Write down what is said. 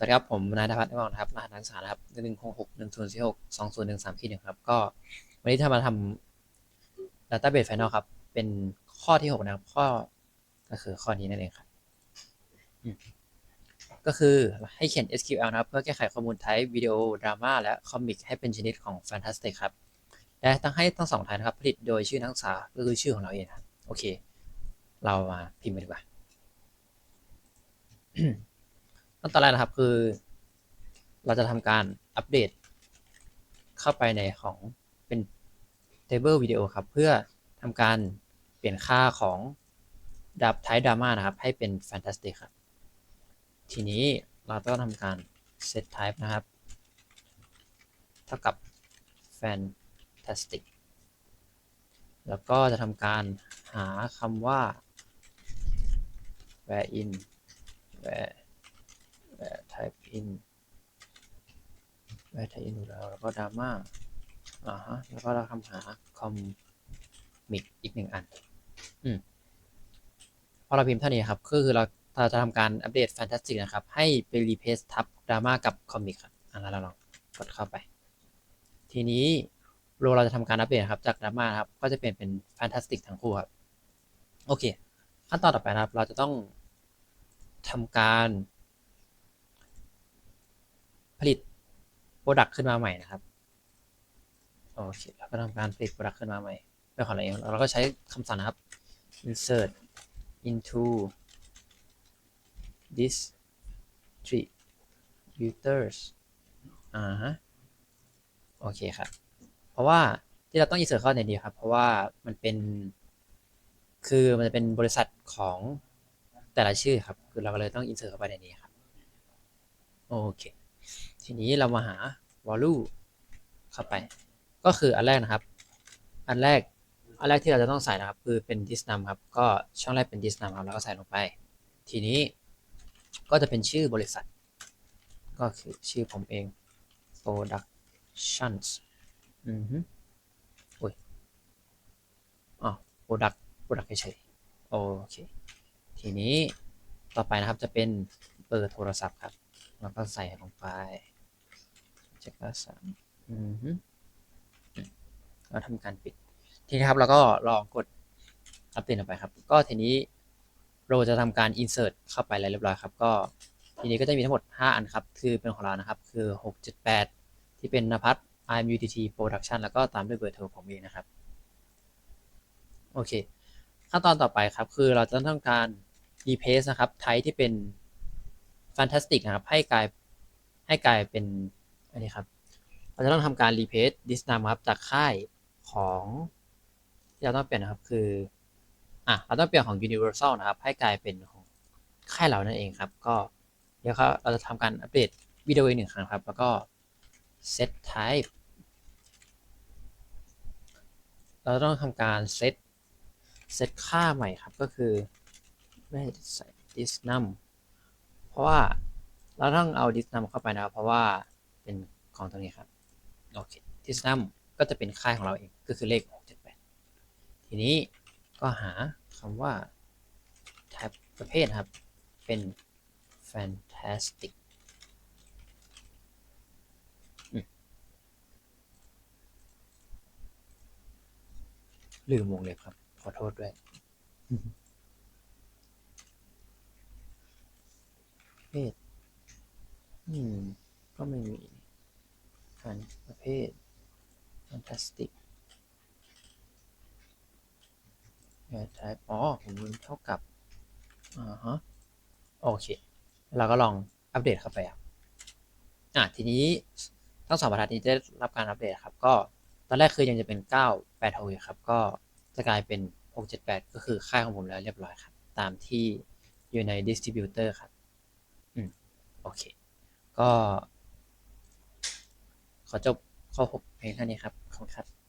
สวัสดีครับ ผมนายธพัฒน์นิวัฒน์นะครับรหัสนักศึกษานะครับหนึ่งหกหกหนึ่งศูนย์สี่หกสองศูนย์หนึ่งสามที่หนึ่งครับ ก็วันนี้ถ้ามาทำ database final ครับ เป็นข้อที่หกนะครับ ข้อก็คือข้อนี้นั่นเองครับ ก็คือให้เขียน SQL นะครับ เพื่อแก้ไขข้อมูล type วิดีโอ ดราม่า และคอมิก ให้เป็นชนิดของ Fantastic ครับ และต้องให้ทั้งสองไทยนะครับ ผลิตโดยชื่อนักศึกษาก็คือชื่อของเราเองครับ โอเค เรามาพิมพ์กันดีกว่า ขั้นตอนแรกนะครับคือ เราจะทำการอัปเดต เข้าไปในของเป็น table วิดีโอครับ เพื่อทำการเปลี่ยนค่าของดับ type drama นะครับ ให้เป็น fantastic ครับ ทีนี้เราต้องทำการ set type นะครับ เท่ากับ fantastic แล้วก็จะทำการหาคำว่า where in where type in where type in อยู่แล้ว แล้วก็ drama อ่าฮะ แล้วก็เราคำหา comic อีกหนึ่งอัน อืม พอเราพิมพ์เท่านี้ครับ ก็คือเราเราจะทำการอัปเดต Fantastic นะครับ ให้ไป replace ทับ drama กับ comic ครับอะงั้นเราลองกดเข้าไป ทีนี้โรเราจะทำการอัปเดตครับ จาก drama นะครับ ก็จะเปลี่ยนเป็น Fantastic ทั้งคู่ครับ โอเค ขั้นตอนต่อไปนะครับ เราจะต้องทำการ ผลิต Product ขึ้นมาใหม่นะครับโอเคเราก็ทำการผลิต Product ขึ้นมาใหม่เป็นของเราเองเราก็ใช้คำสั่งนะครับ insert into distributors อ่าฮะโอเคครับ เพราะว่าที่เราต้อง insert เข้าในนี้ครับ เพราะว่ามันเป็น คือมันจะเป็นบริษัทของแต่ละชื่อครับ คือเราก็เลยต้อง insert เข้าไปในนี้ครับ โอเค ทีนี้เรามาหา value เข้าไป ก็คืออันแรกนะครับ อันแรก อันแรกที่เราจะต้องใส่นะครับ คือเป็น this num ครับ ก็ช่องแรกเป็น this num ครับแล้วก็ใส่ลงไป ทีนี้ก็จะเป็นชื่อบริษัท ก็คือชื่อผมเอง productions อือฮึอุ้ยอ๋อ product product เฉยโอเค ทีนี้ต่อไปนะครับจะเป็นเบอร์โทรศัพท์ครับ แล้วก็ใส่ลงไปเจ็ดสามอือฮึแล้วทำการปิด ทีนี้ครับเราก็ลองกดอัปเดตลงไปครับ ก็ทีนี้เราจะทำการ insert เข้าไปแล้วเรียบร้อยครับ ก็ทีนี้ก็จะมีทั้งหมด 5 อันครับ คือเป็นของเรานะครับ คือ678ที่เป็นนภัทร IMUTT Production แล้วก็ตามด้วยเบอร์โทรผมเองนะครับ โอเค ขั้นตอนต่อไปครับ คือเราจะต้องการ replace นะครับ ไทป์ที่เป็น fantastic นะครับ ให้กลายให้กลายเป็นอันนี้ครับ เราจะต้องทำการ replace this num ครับจากค่ายของที่เราต้องเปลี่ยนนะครับคืออะเราต้องเปลี่ยนของ universal นะครับ ให้กลายเป็นของค่ายเรานั่นเองครับ ก็เดี๋ยวเราจะทำการอัปเดตวิดีโออีกหนึ่งครั้งครับ แล้วก็ set type เราต้องทำการ set set ค่าใหม่ครับก็คือไม่ใส่ this num เพราะว่าเราต้องเอา this num เข้าไปนะครับ เพราะว่าเป็นของตรงนี้ครับโอเค this num ก็จะเป็นค่ายของเราเองก็คือเลข 678 ทีนี้ก็หาคำว่า type ประเภทครับ เป็น fantastic ลืมวงเล็บครับ ขอโทษด้วย ประ เภท อืม ก็ไม่มีฟันประเภท fantastic แอร์ type อ๋อ ผมลืมเท่ากับ อ่าฮะ โอเค เราก็ลองอัปเดตเข้าไปครับ อะ ทีนี้ทั้งสองบรรทัดนี้ได้รับการอัปเดตครับ ก็ตอนแรกคือยังจะเป็น 9 8 6ครับ ก็จะกลายเป็น 6 7 8 ก็คือค่ายของผมแล้วเรียบร้อยครับ ตามที่อยู่ใน distributor ครับ ก็ ขอจบข้อ6เพียงเท่านี้ครับขอบคุณครับ